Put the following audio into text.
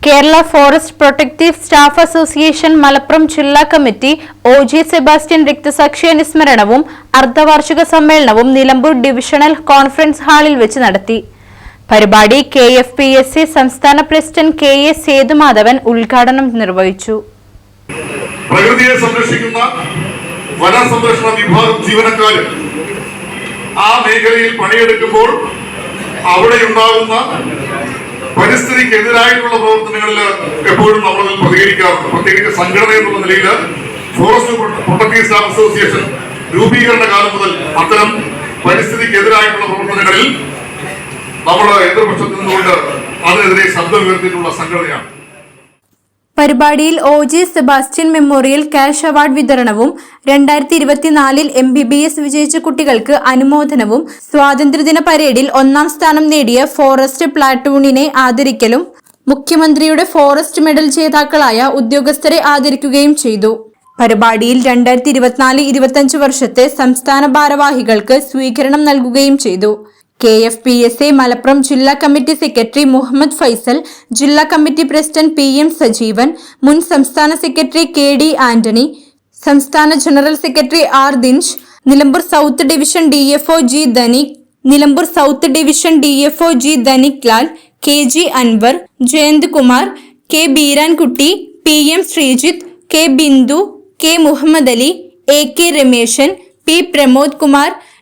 Kerala forest protective staff association Malappuram ജില്ലാ committee O G Sebastian രക്തസാക്ഷി അനുസ്മരണവും അർദ്ധവാർഷിക സമ്മേളനവും Nilambur divisional conference ഹാളിൽ വെച്ച് നടത്തി. പരിപാടി K F P S C സംസ്ഥാന പ്രസിഡന്റ് കെ എ സേതുമാധവൻ ഉദ്ഘാടനം നിർവഹിച്ചു. പ്രകൃതിയെ സംരക്ഷിക്കുന്ന വനസംരക്ഷണ വിഭാഗം ജീവനക്കാർ ആ മേഖലയിൽ പണിയെടുക്കുമ്പോൾ അവിടെ ഉണ്ടാകുന്ന പരിസ്ഥിതിക്കെതിരായിട്ടുള്ള പ്രവർത്തനങ്ങളിൽ എപ്പോഴും നമ്മൾ പ്രതികരിക്കാറുണ്ട്. പ്രത്യേകിച്ച് സംഘടന എന്നുള്ള നിലയിൽ ഫോറസ്റ്റ് സ്റ്റാഫ് അസോസിയേഷൻ രൂപീകരണ കാലം മുതൽ അത്തരം പരിസ്ഥിതിക്കെതിരായിട്ടുള്ള പ്രവർത്തനങ്ങളിൽ നമ്മുടെ എതിർപക്ഷത്തിൽ നിന്നുകൊണ്ട് അതിനെതിരെ ശബ്ദം ഉയർത്തിയിട്ടുള്ള സംഘടനയാണ്. പരിപാടിയിൽ O J Sebastian memorial cash award വിതരണവും രണ്ടായിരത്തി ഇരുപത്തിനാലിൽ എം ബി ബി എസ് വിജയിച്ച കുട്ടികൾക്ക് അനുമോദനവും സ്വാതന്ത്ര്യദിന പരേഡിൽ ഒന്നാം സ്ഥാനം നേടിയ ഫോറസ്റ്റ് പ്ലാറ്റൂണിനെ ആദരിക്കലും മുഖ്യമന്ത്രിയുടെ ഫോറസ്റ്റ് മെഡൽ ജേതാക്കളായ ഉദ്യോഗസ്ഥരെ ആദരിക്കുകയും ചെയ്തു. പരിപാടിയിൽ രണ്ടായിരത്തി ഇരുപത്തിനാല് ഇരുപത്തഞ്ച് വർഷത്തെ സംസ്ഥാന ഭാരവാഹികൾക്ക് സ്വീകരണം നൽകുകയും ചെയ്തു. K F P S A Malappuram ജില്ലാ കമ്മിറ്റി സെക്രട്ടറി മുഹമ്മദ് ഫൈസൽ ജില്ലാ committee president P M Sajeevan മുൻ സംസ്ഥാന സെക്രട്ടറി കെ ഡി ആന്റണി സംസ്ഥാന general secretary R Dinesh Nilambur south division D F O G Dhanik Nilambur south division D F O G Dhanik Lal K G Anwar Jayanth Kumar K Beerankutty P M Sreejith K Bindu K Muhammad Ali A K Rameshan P Pramod Kumar